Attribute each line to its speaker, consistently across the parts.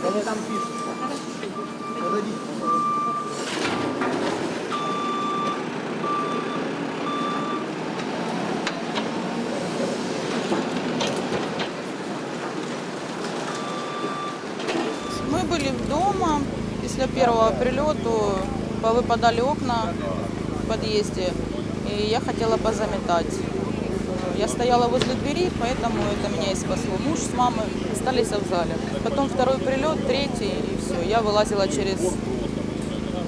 Speaker 1: там пишут. Подойдите, пожалуйста.
Speaker 2: Мы были дома, после первого прилету повыпадали окна в подъезде, и я хотела позаметать. Я стояла возле двери, поэтому это меня и спасло. Муж с мамой остались в зале. Потом второй прилет, третий, и все. Я вылазила через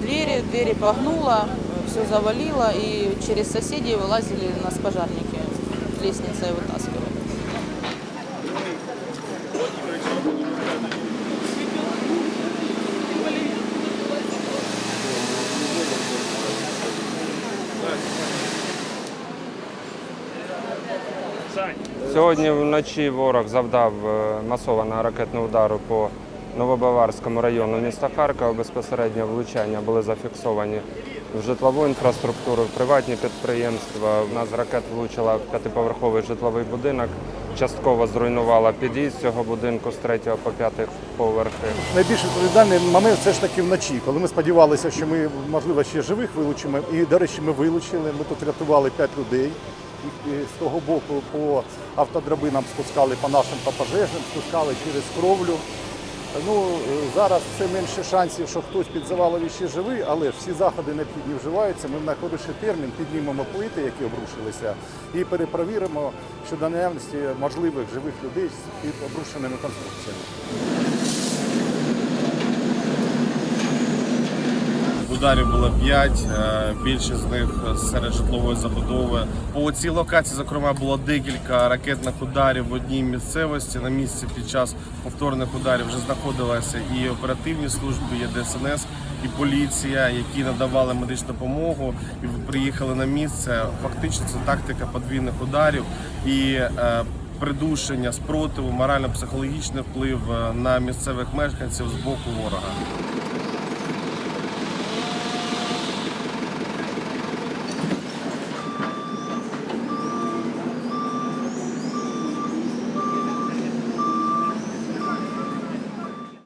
Speaker 2: двери, двери погнула, все завалило, и через соседей вылазили нас пожарники лестницей вытаскивали.
Speaker 3: Сьогодні вночі ворог завдав е, масованого ракетного удару по Новобаварському району міста Харкова. Безпосередньо влучання були зафіксовані в житлову інфраструктуру, в приватні підприємства. У нас ракет влучила в п'ятиповерховий житловий будинок, частково зруйнувала під'їзд цього будинку з третього по п'ятий поверхи.
Speaker 4: Найбільш відповідальний момент це ж таки вночі, коли ми сподівалися, що ми можливо ще живих вилучимо. І, до речі, ми вилучили. Ми тут рятували 5 людей. З того боку по автодрабинам спускали по нашим по пожежним, спускали через кровлю. Ну е, зараз все менше шансів, що хтось під завалові ще живий, але всі заходи необхідні вживаються. Ми в найкоротший термін піднімемо плити, які обрушилися, і перепровіримо щодо наявності можливих живих людей під обрушеними конструкціями.
Speaker 5: Ударів було 5, більшість з них серед житлової забудови. По цій локації, зокрема, було декілька ракетних ударів в одній місцевості. На місці під час повторних ударів вже знаходилися і оперативні служби, і ДСНС, і поліція, які надавали медичну допомогу і приїхали на місце. Фактично, це тактика подвійних ударів і е, придушення спротиву, морально-психологічний вплив е, на місцевих мешканців з боку ворога.